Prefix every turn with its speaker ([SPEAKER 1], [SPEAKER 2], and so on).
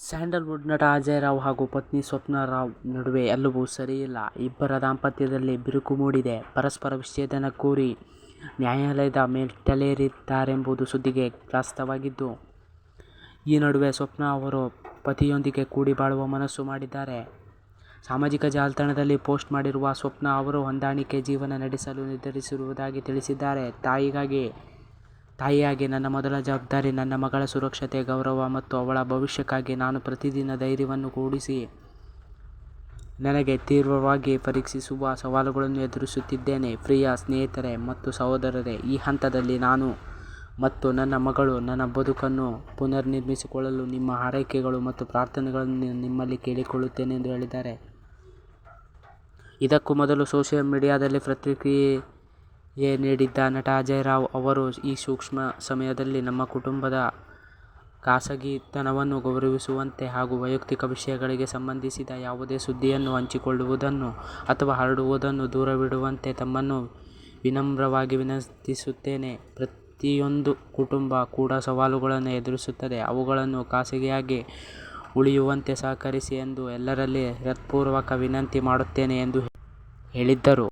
[SPEAKER 1] Sandalwood ನಟ ಅಜಯ್ ರಾವ್ ಹಾಗೂ ಪತ್ನಿ ಸ್ವಪ್ನ ರಾವ್ ನಡುವೆ ಎಲ್ಲವೂ ಸರಿಯಿಲ್ಲ. ಇಬ್ಬರ ದಾಂಪತ್ಯದಲ್ಲಿ ಬಿರುಕು ಮೂಡಿದೆ. ಪರಸ್ಪರ ವಿಚ್ಛೇದನ ಕೋರಿ ನ್ಯಾಯಾಲಯದ ಮೆಟ್ಟಿಲೇರಿದ್ದಾರೆಂಬುದು ಸುದ್ದಿಗೆ ಗ್ರಾಸವಾಗಿದ್ದು, ಈ ನಡುವೆ ಸ್ವಪ್ನ ಅವರು ಪತಿಯೊಂದಿಗೆ ಕೂಡಿ ಬಾಳುವ ಮನಸ್ಸು ಮಾಡಿದ್ದಾರೆ. ಸಾಮಾಜಿಕ ಜಾಲತಾಣದಲ್ಲಿ ಪೋಸ್ಟ್ ಮಾಡಿರುವ ಸ್ವಪ್ನ ಅವರು ಹೊಂದಾಣಿಕೆ ಜೀವನ ನಡೆಸಲು ನಿರ್ಧರಿಸಿರುವುದಾಗಿ ತಿಳಿಸಿದ್ದಾರೆ. ತಾಯಿಯಾಗಿ ನನ್ನ ಮೊದಲ ಜವಾಬ್ದಾರಿ ನನ್ನ ಮಗಳ ಸುರಕ್ಷತೆ, ಗೌರವ ಮತ್ತು ಅವಳ ಭವಿಷ್ಯಕ್ಕಾಗಿ ನಾನು ಪ್ರತಿದಿನ ಧೈರ್ಯವನ್ನು ಕೂಡಿಸಿ ನನಗೆ ತೀವ್ರವಾಗಿ ಪರೀಕ್ಷಿಸುವ ಸವಾಲುಗಳನ್ನು ಎದುರಿಸುತ್ತಿದ್ದೇನೆ. ಪ್ರಿಯ ಸ್ನೇಹಿತರೆ ಮತ್ತು ಸಹೋದರರೇ, ಈ ಹಂತದಲ್ಲಿ ನಾನು ಮತ್ತು ನನ್ನ ಮಗಳು ನನ್ನ ಬದುಕನ್ನು ಪುನರ್ನಿರ್ಮಿಸಿಕೊಳ್ಳಲು ನಿಮ್ಮ ಹಾರೈಕೆಗಳು ಮತ್ತು ಪ್ರಾರ್ಥನೆಗಳನ್ನು ನಿಮ್ಮಲ್ಲಿ ಕೇಳಿಕೊಳ್ಳುತ್ತೇನೆ ಎಂದು ಹೇಳಿದ್ದಾರೆ. ಇದಕ್ಕೂ ಮೊದಲು ಸೋಷಿಯಲ್ ಮೀಡಿಯಾದಲ್ಲಿ ಪ್ರತಿಕ್ರಿಯೆ ನೀಡಿದ್ದ ನಟ ಅಜಯ್ ರಾವ್ ಅವರು, ಈ ಸೂಕ್ಷ್ಮ ಸಮಯದಲ್ಲಿ ನಮ್ಮ ಕುಟುಂಬದ ಖಾಸಗಿತನವನ್ನು ಗೌರವಿಸುವಂತೆ ಹಾಗೂ ವೈಯಕ್ತಿಕ ವಿಷಯಗಳಿಗೆ ಸಂಬಂಧಿಸಿದ ಯಾವುದೇ ಸುದ್ದಿಯನ್ನು ಹಂಚಿಕೊಳ್ಳುವುದನ್ನು ಅಥವಾ ಹರಡುವುದನ್ನು ದೂರವಿಡುವಂತೆ ತಮ್ಮನ್ನು ವಿನಮ್ರವಾಗಿ ವಿನಂತಿಸುತ್ತೇನೆ. ಪ್ರತಿಯೊಂದು ಕುಟುಂಬ ಕೂಡ ಸವಾಲುಗಳನ್ನು ಎದುರಿಸುತ್ತದೆ. ಅವುಗಳನ್ನು ಖಾಸಗಿಯಾಗಿ ಉಳಿಯುವಂತೆ ಸಹಕರಿಸಿ ಎಂದು ಎಲ್ಲರಲ್ಲಿ ಹೃತ್ಪೂರ್ವಕ ವಿನಂತಿ ಮಾಡುತ್ತೇನೆ ಎಂದು ಹೇಳಿದ್ದರು.